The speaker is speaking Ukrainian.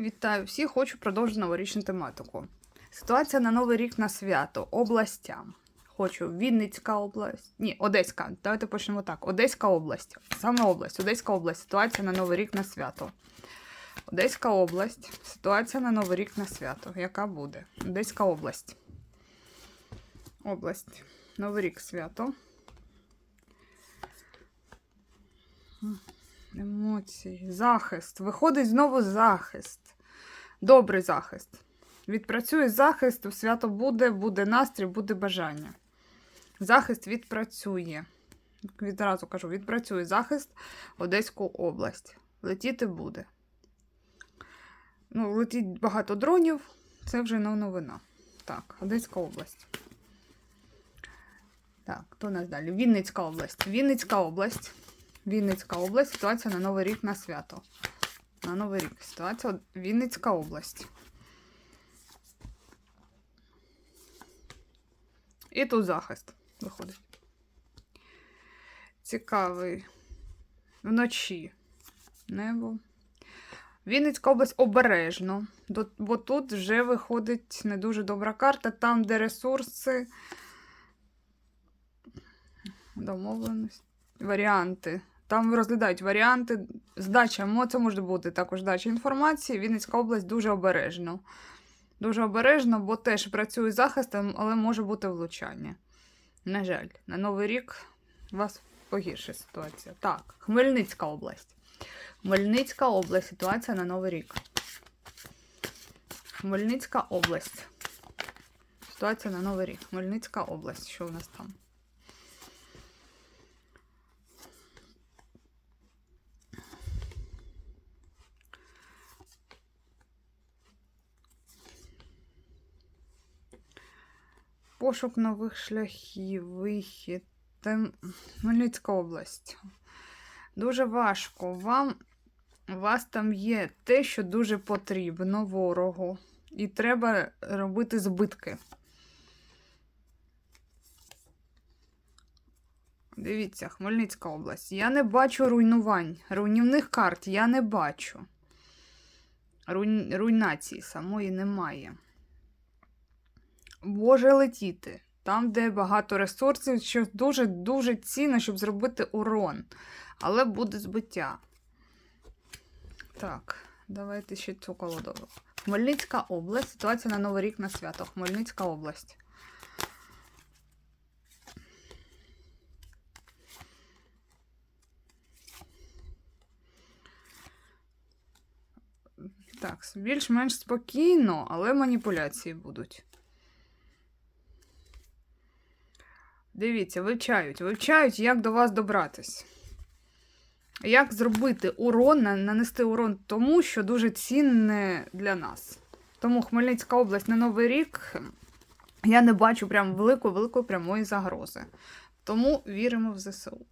Вітаю всіх! Хочу продовжити новорічну тематику. Ситуація на Новий рік на свято областям. Хочу Вінницька область. Ні, Одеська. Давайте почнемо так. Одеська область. Саме область. Одеська область. Ситуація на Новий рік на свято. Одеська область. Ситуація на Новий рік на свято. Яка буде? Одеська область. Область. Новий рік свято. Емоції. Захист. Виходить знову захист. Добрий захист. Відпрацює захист, свято буде, буде настрій, буде бажання. Захист відпрацює. Відразу кажу, відпрацює захист Одеську область. Летіти буде. Ну, летіть багато дронів, це вже не новина. Так, Одеська область. Так, хто нас далі? Вінницька область. Вінницька область. Вінницька область. Ситуація на Новий рік на свято. На Новий рік. Ситуація Вінницька область. І тут захист виходить. Цікавий. Вночі. Небо. Вінницька область обережно. Бо тут вже виходить не дуже добра карта, там, де ресурси, домовленості, варіанти. Там розглядають варіанти. Здача, це може бути також здача інформації. Вінницька область дуже обережно. Дуже обережно, бо теж працює захистом, але може бути влучання. На жаль, на Новий рік у вас погірша ситуація. Так, Хмельницька область. Хмельницька область. Ситуація на Новий рік. Хмельницька область. Ситуація на Новий рік. Хмельницька область. Що у нас там? Пошук нових шляхів, вихід. Хмельницька область. Дуже важко. Вам у вас там є те, що дуже потрібно ворогу. І треба робити збитки. Дивіться, Хмельницька область. Я не бачу руйнувань. Руйнівних карт я не бачу. Руйнації самої немає. Може летіти. Там, де багато ресурсів, що дуже-дуже цінно, щоб зробити урон. Але буде збиття. Так, давайте ще цю колоду. Хмельницька область. Ситуація на Новий рік на свято. Хмельницька область. Так, більш-менш спокійно, але маніпуляції будуть. Дивіться, вивчають, вивчають, як до вас добратись. Як зробити урон, нанести урон тому, що дуже цінне для нас. Тому Хмельницька область на Новий рік я не бачу прям великої-великої прямої загрози. Тому віримо в ЗСУ.